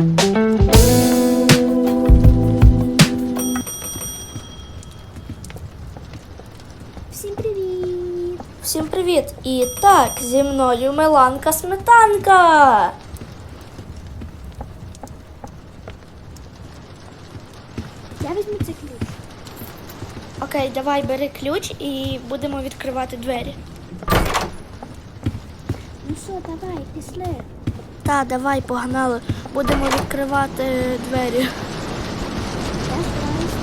Всім привіт! Всім привіт! І так, зі мною Миланка Сметанка. Я візьму цей ключ. Окей, давай бери ключ і будемо відкривати двері. Ну що, давай, пішли. Та, давай, погнали. Будемо відкривати двері. Збираюсь.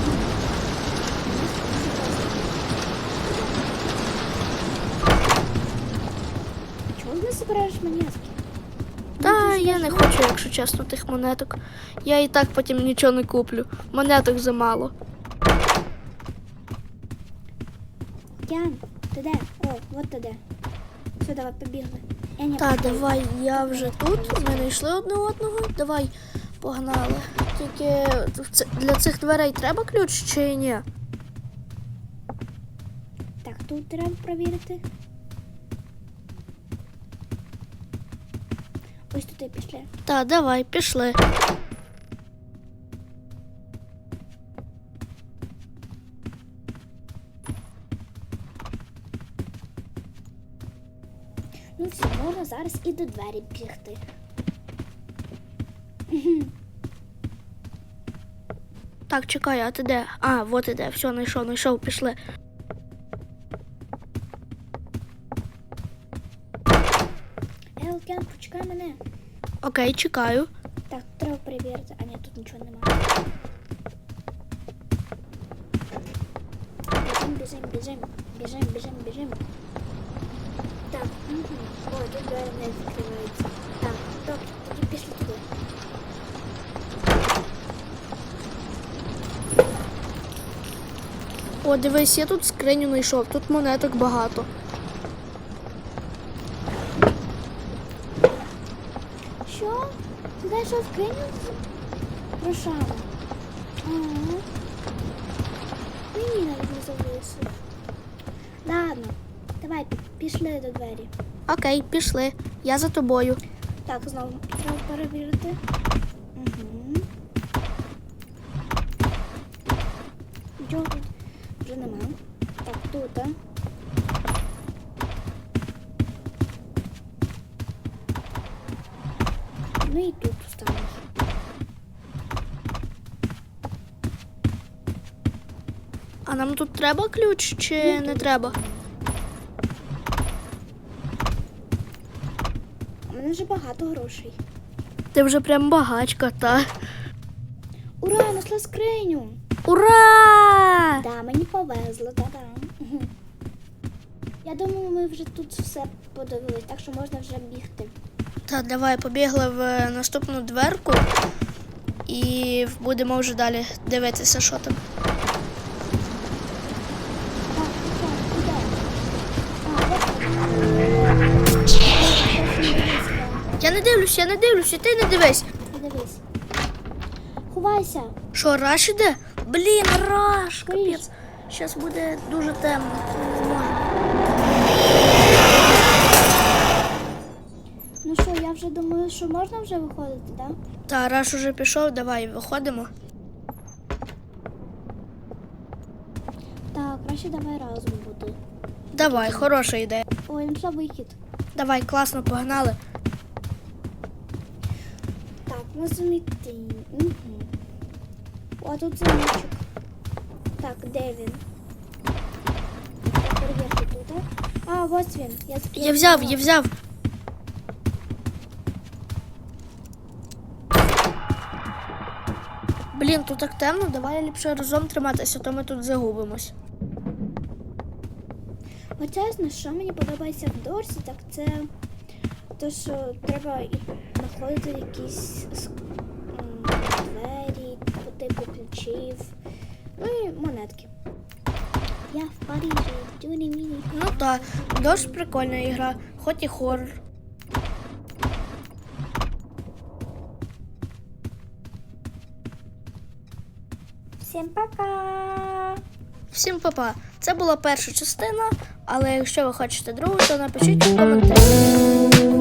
Чого не збираєш монетки? Та я не хочу, якщо чесно, тих монеток. Я і так потім нічого не куплю. Монеток замало. Ян, ти де? О, от ти де. Все, давай, побігли. Я не Та, давай, я вже тут. Ми знайшли одне одного. Давай, погнали. Тільки для цих дверей треба ключ чи ні? Так, тут треба провірити. Ось туди пішли. Так, давай, пішли. Ну все, можна зараз і до двері бігти. Так, чекай, а ти де? А, вот іде, все, знайшов, знайшов, пішли. Елкен, почекай мене. Окей, чекаю. Так, треба перевірити. А ні, тут нічого немає. Біжим, біжим, біжим, біжим, біжим, біжим. Так, угу. Ой, тут двері не відкриваються. Так, добре, тоді пішли туди. О, дивись, я тут скриню знайшов, тут монеток багато. Що? Ти знайшов скриню з грошами? Ага. Мені навіть не залишив. Ладно, давай, пішли до двері. Окей, пішли. Я за тобою. Так, знову треба перевірити. Угу. Нічого тут вже нема. Так, тут. Ну і тут останній. А нам тут треба ключ чи не треба? Мене вже багато грошей. Ти вже прям багачка, та. Ура, знайшла скриню! Ура! Да, мені повезло, та-да. Я думаю, ми вже тут все подивились, так що можна вже бігти. Та давай побігли в наступну дверку і будемо вже далі дивитися, що там. Я не дивлюсь, я не дивлюсь, і ти не дивись. Подивись. Ховайся. Що, раш іде? Блін, раш, капець. Зараз буде дуже темно. Ну що, я вже думаю, що можна вже виходити, так? Та раш уже пішов, давай виходимо. Так, краще давай разом бути. Давай, хороша ідея. Ой, знайшла вихід. Давай, класно, погнали. На заміти. Угу. О, тут замочок. Так, де він? Перевірте тут. а? Ось він. Я, Я взяв, я взяв. Блін, тут так темно, давай ліпше разом триматися, то ми тут загубимось. Чесно, що мені подобається в Дорсі, так це те, що треба знаходити якісь двері типу ключів, ну і монетки. Я в Парижі, тюні міні. Ну та, досить прикольна ігра, хоч і хоррор. Всім пока! Всім па-па. Це була перша частина, але якщо ви хочете другу, то напишіть у коментарі.